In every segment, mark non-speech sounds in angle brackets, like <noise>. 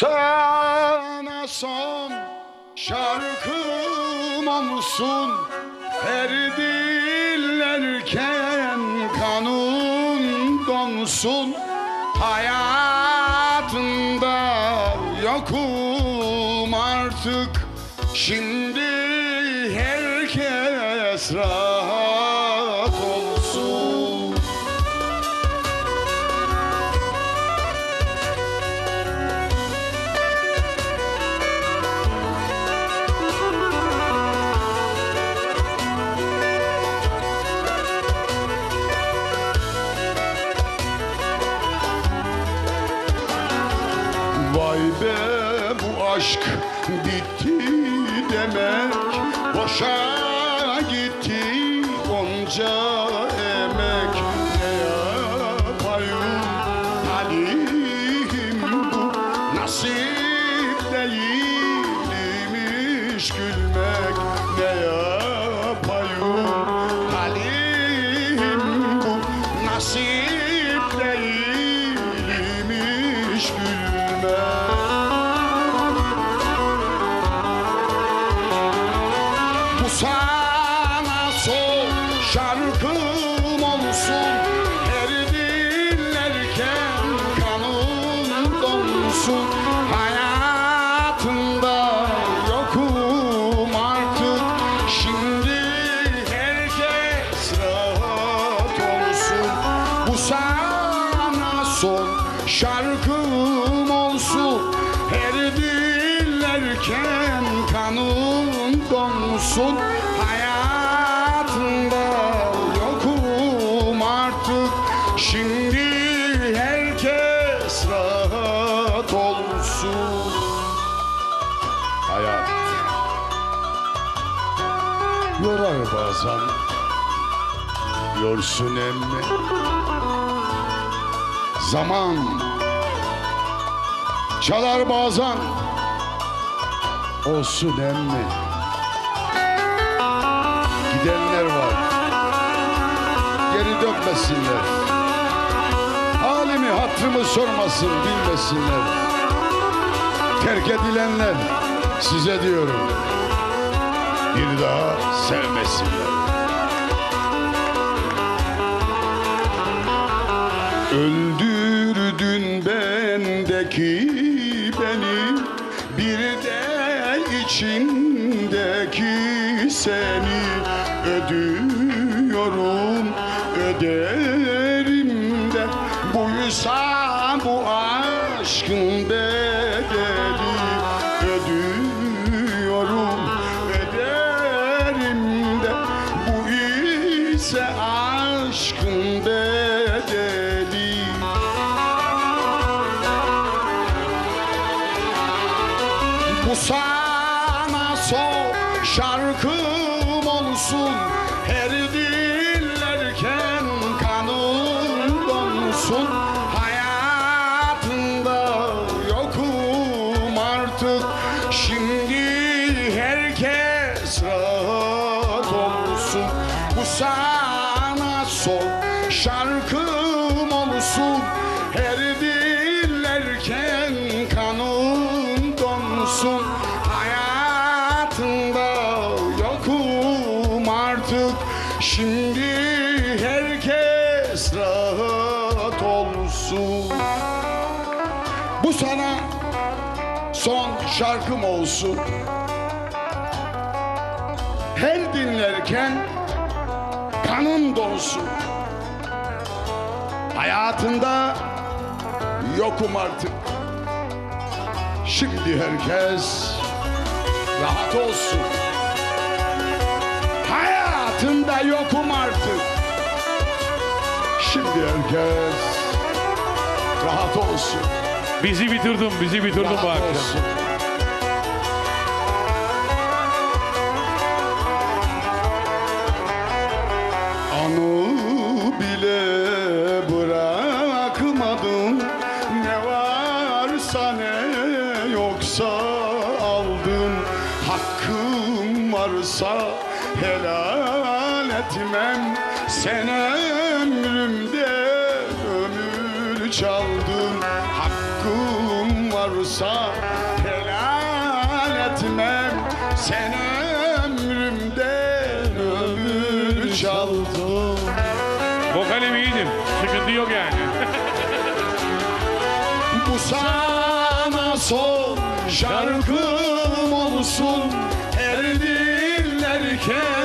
sana son şarkım olsun. Her dillerken kanun donsun. Hayatında yokum artık. Şimdi herkes rahat aşk bitti demek Boşa gitti onca emek. Ne yapayım? Halim bu Nasip değilmiş gülmek. Ne yapayım sana son şarkım olsun. Her dinlerken kanım donsun. Hayatında yokum artık. Şimdi herkes rahat olsun. Hayat. Yorar bazen. Yorsun emmi Zaman. Çalar bazen. Olsun emmi. Gidenler var. Geri dönmesinler. Halimi hatrımı sormasın bilmesinler. Terk edilenler size diyorum. Bir daha sevmesinler. Öldürdün bendeki beni Bir de içindeki seni Ödüyorum öderim de. Buysa bu aşkın bedeli Ödüyorum Bu sana son şarkım olsun. Her dillerken kanım donsun artık. Şimdi herkes rahat olsun. Bu sana son şarkım olsun. Her dinlerken kanım donsun. Hayatında yokum artık. Şimdi herkes rahat olsun Hayatında yokum artık. Şimdi herkes rahat olsun. Bizi bitirdin, bizi bitirdin bu Rahat akşam. olsun. Anı bile bırakmadım Ne varsa ne yoksa aldım Hakkım varsa helal etmem Sen ömrümde ömür çaldın Hakkım varsa helal etmem Sen ömrümden ömür çaldın Vokalim iyidir. Sıkıntı yok yani. <laughs> Bu sana son şarkım olsun Her dinlerken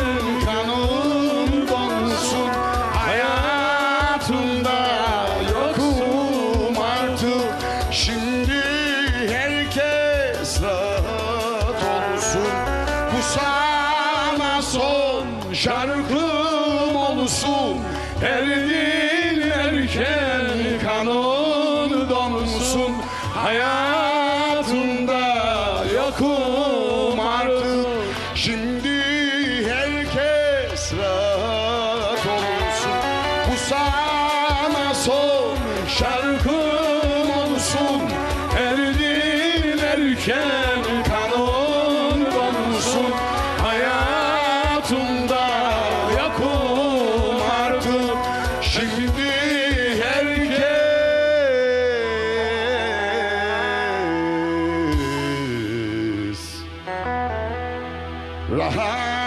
sana son şarkım olsun. Her dinlerken kanın donsun. Hayatımda yokum artık. Şimdi herkes rahat olsun. Bu sana son şarkım olsun. Her dinlerken Rahab.